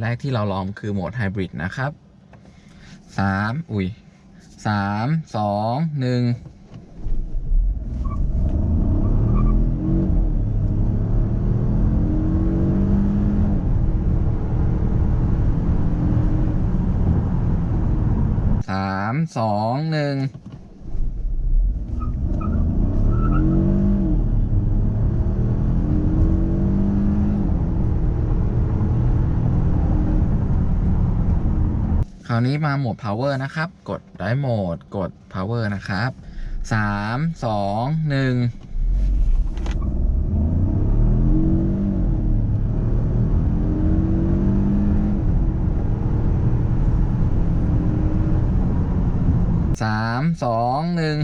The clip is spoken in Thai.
แรกที่เราลองคือโหมดไฮบริดนะครับสามอุ้ยสามสองหนึ่งสามสองหนึ่ง ราวนี้มาโหมด power นะครับ กดได้โหมดกด power นะครับสามสองหนึ่งสามสองหนึ่ง